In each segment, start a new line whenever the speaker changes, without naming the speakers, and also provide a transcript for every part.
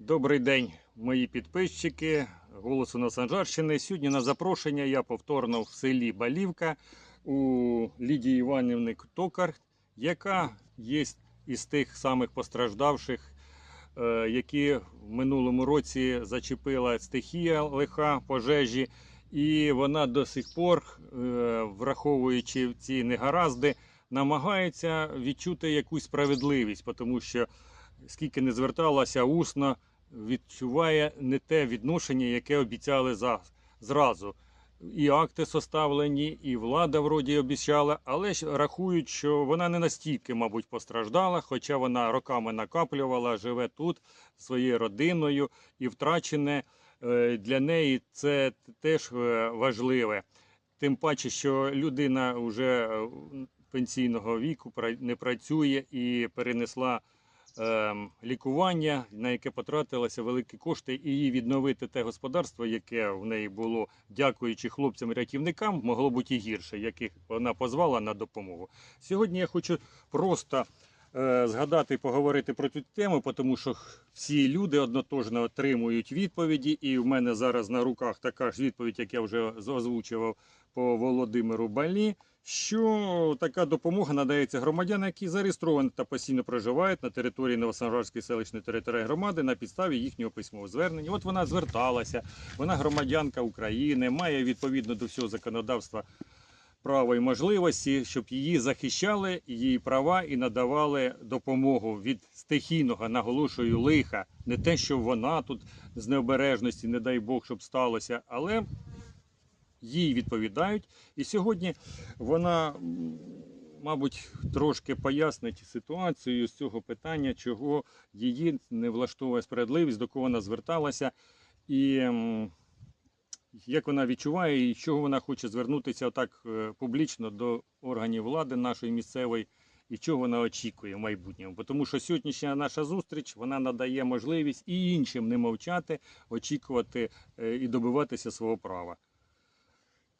Добрий день, мої підписчики голосу Новосанжарщини. Сьогодні на запрошення я повторно в селі Балівка у Лідії Іванівни Токар, яка є із тих самих постраждавших, е, які в минулому році зачепила стихія лиха пожежі, і вона до сих пор, е, враховуючи ці негаразди, намагається відчути якусь справедливість, тому що скільки не зверталася усно, відчуває не те відношення, яке обіцяли за, зразу. І акти составлені, і влада вроді обіцяла, але ж рахують, що вона не настільки, мабуть, постраждала, хоча вона роками накаплювала, живе тут своєю родиною, і втрачене е, для неї це теж е, важливе. Тим паче, що людина вже е, пенсійного віку не працює і перенесла лікування, на яке потратилися великі кошти, і їй відновити те господарство, яке в неї було, дякуючи хлопцям-рятівникам, могло бути і гірше, яких вона позвала на допомогу. Сьогодні я хочу просто е, згадати і поговорити про цю тему, тому що всі люди однотожно отримують відповіді, і в мене зараз на руках така ж відповідь, як я вже озвучував по Володимиру Балі. Що така допомога надається громадянам, які зареєстровані та постійно проживають на території Новосанжарської селищної територіальної громади на підставі їхнього письмового звернення. От вона зверталася, вона громадянка України, має відповідно до всього законодавства право і можливості, щоб її захищали, її права і надавали допомогу від стихійного, наголошую, лиха. Не те, що вона тут з необережності, не дай Бог, щоб сталося, але їй відповідають. І сьогодні вона, мабуть, трошки пояснить ситуацію з цього питання, чого її не влаштовує справедливість, до кого вона зверталася, і як вона відчуває, і чого вона хоче звернутися так е, публічно до органів влади нашої місцевої. І чого вона очікує в майбутньому? Тому що сьогоднішня наша зустріч вона надає можливість і іншим не мовчати, очікувати е, і добиватися свого права.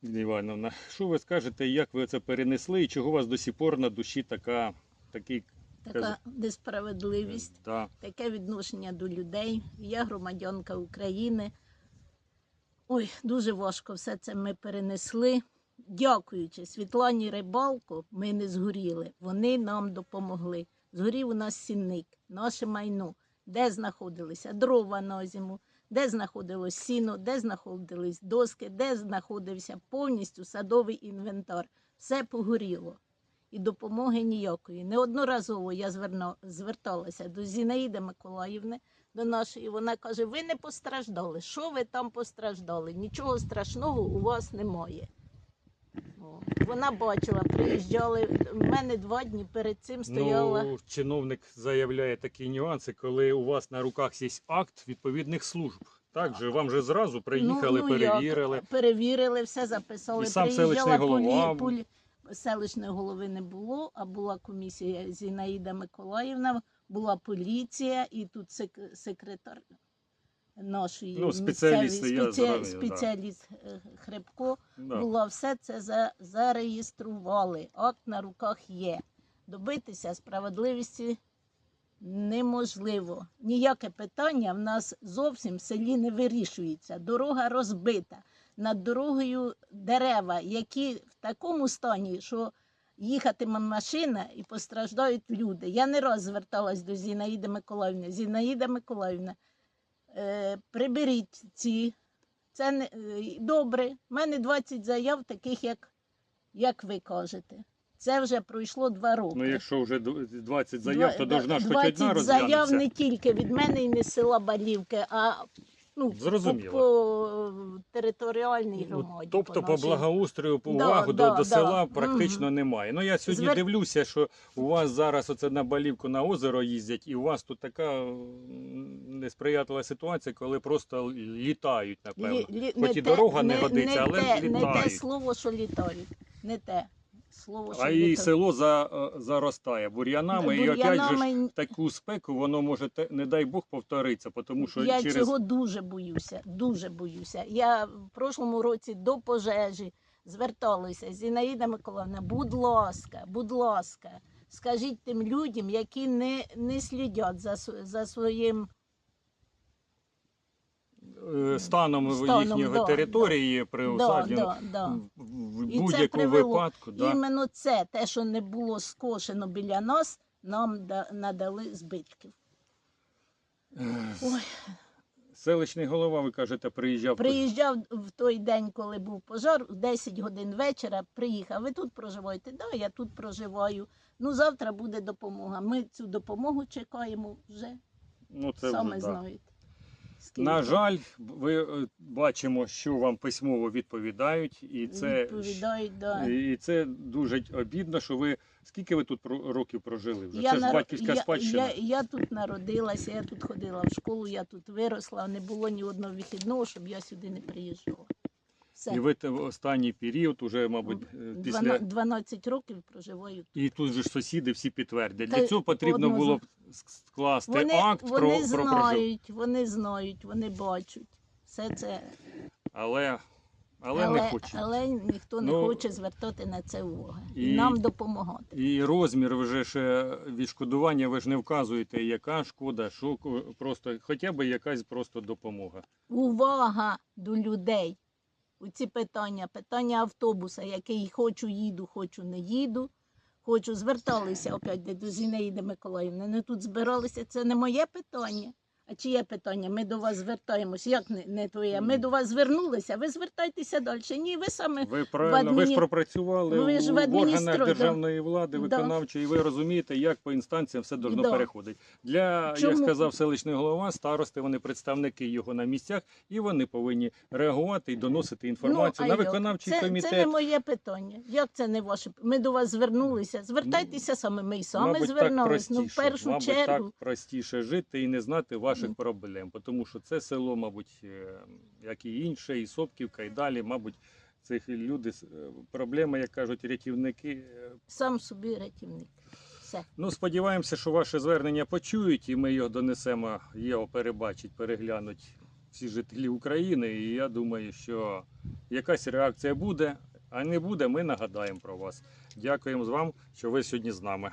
Івановна, що ви скажете, як ви це перенесли і чого у вас до сих пор на душі така, такий
Така несправедливість,
Да.
таке відношення до людей. Я громадянка України. Ой, дуже важко все це ми перенесли. Дякуючи Світлані Рибалко, ми не згоріли. Вони нам допомогли. Згорів у нас сінник, наше майно, де знаходилися дрова на зиму, де знаходилось сіно, де знаходились доски, де знаходився повністю садовий інвентар. Все погоріло і допомоги ніякої. Неодноразово я зверталася до Зінаїди Миколаївни, до нашої. Вона каже: ви не постраждали. Що ви там постраждали? Нічого страшного у вас немає. Вона бачила, приїжджали. В мене два дні перед цим стояла.
Ну, чиновник заявляє такі нюанси, коли у вас на руках є акт відповідних служб. Так же вам же зразу приїхали,
Ну, як?
перевірили.
Перевірили, все записали.
І сам селищний голова.
полі- Селищної голови не було, а була комісія Зінаїда Миколаївна, була поліція і тут сек- секретар нашої
Ну, спеціалісти,
місцевої-
я
спеці-
зрозумів, да.
спеціаліст е, Хребко.
Да.
Було все це за, зареєстрували. Акт на руках є. Добитися справедливості неможливо. Ніяке питання в нас зовсім в селі не вирішується. Дорога розбита. Над дорогою дерева, які в такому стані, що їхатиме машина і постраждають люди. Я не раз зверталась до Зінаїди Миколаївни. Зінаїда Миколаївна, приберіть ці. Це не е, добре. У мене 20 заяв, таких, як, як ви кажете. Це вже пройшло два роки.
Ну, якщо вже ду- 20 заяв, то должна ж хоч
20 заяв не тільки від мене і не з села Балівки, а ну,
Зрозуміло.
по, по територіальній
Ну,
громаді.
Тобто по
нашій.
благоустрою, по
Да,
увагу
да,
до, до
да.
села практично
Мгм.
немає. Ну я сьогодні
Звер-
дивлюся, що у вас зараз оце на балівку на озеро їздять, і у вас тут така несприятлива ситуація, коли просто літають, напевно.
Лі-
Хоч і дорога не годиться, але
те, не те слово, що літають. Не те слово,
А і
літають.
село за, е, заростає бур'янами, і опять же ж таку спеку воно може, не дай Бог, повторитися, тому що
я
через
цього дуже боюся, дуже боюся. Я в прошлому році до пожежі зверталася. Зінаїда Миколаївна, будь ласка, будь ласка, скажіть тим людям, які не, не слідять за, за своїм
станом,
Станом,
їхньої
да,
території при
Да,
усадженні
да, да.
в будь-якому випадку. Да.
Іменно це, те, що не було скошено біля нас, нам да- надали збитків.
Е,
Ой,
Селищний голова, ви кажете, приїжджав.
приїжджав в той день, коли був пожар, в 10 годин вечора приїхав. Ви тут проживаєте? Да, я тут проживаю. Ну, завтра буде допомога. Ми цю допомогу чекаємо вже,
Ну, це
саме
вже, да.
знаєте. Скільки.
На жаль, ви е, бачимо, що вам письмово відповідають, і це,
відповідають, да.
і це дуже обідно, що ви скільки ви тут років прожили вже? це ж батьківська
я,
спадщина.
Я, я тут народилася, я тут ходила в школу, я тут виросла, не було ні одного вихідного, щоб я сюди не приїжджала. Все.
І ви в останній період, уже, мабуть, е, після
12, 12 років проживаю. тут.
і тут же ж сусіди всі підтвердять. Для цього потрібно було б скласти
Вони,
акт
вони
про, про
знають, вони знають, вони бачать. Все це,
Але, але, не хочуть.
але ніхто не
Ну,
хоче звертати на це увагу. І, нам допомагати.
І розмір вже ж відшкодування, ви ж не вказуєте, яка шкода, що просто хоча б якась просто допомога.
Увага до людей. У ці питання, питання автобуса, який хочу їду, хочу не їду. Хочу, зверталися опять до Зінаїди Миколаївни. Не тут збиралися. Це не моє питання. А чиє питання? Ми до вас звертаємося. Як не, не твоє? Ми до вас звернулися, ви звертайтеся далі. Ні, ви саме
Ви правильно, ви ж пропрацювали
Ви ж в
в органах державної влади,
Да.
виконавчої, і ви розумієте, як по інстанціям все должно
Да.
переходити. Для, як
Чому?
сказав селищний голова, старости, вони представники його на місцях, і вони повинні реагувати і доносити інформацію
а
на
як?
виконавчий
це,
комітет.
Це не моє питання. Як це не ваше? Ми до вас звернулися. Звертайтеся саме. Ми й саме
Мабуть,
звернулись. Ну, в
простіше.
першу
Мабуть,
чергу.
так простіше жити і не знати ваших
Мгм.
проблем. Тому що це село, мабуть, е, як і інше, і Сопківка, і далі, мабуть, цих люди е, проблеми, як кажуть рятівники. е,
Сам собі рятівник. Все.
Ну, сподіваємося, що ваше звернення почують, і ми його донесемо, його перебачать, переглянуть всі жителі України. І я думаю, що якась реакція буде, а не буде, ми нагадаємо про вас. Дякуємо вам, що ви сьогодні з нами.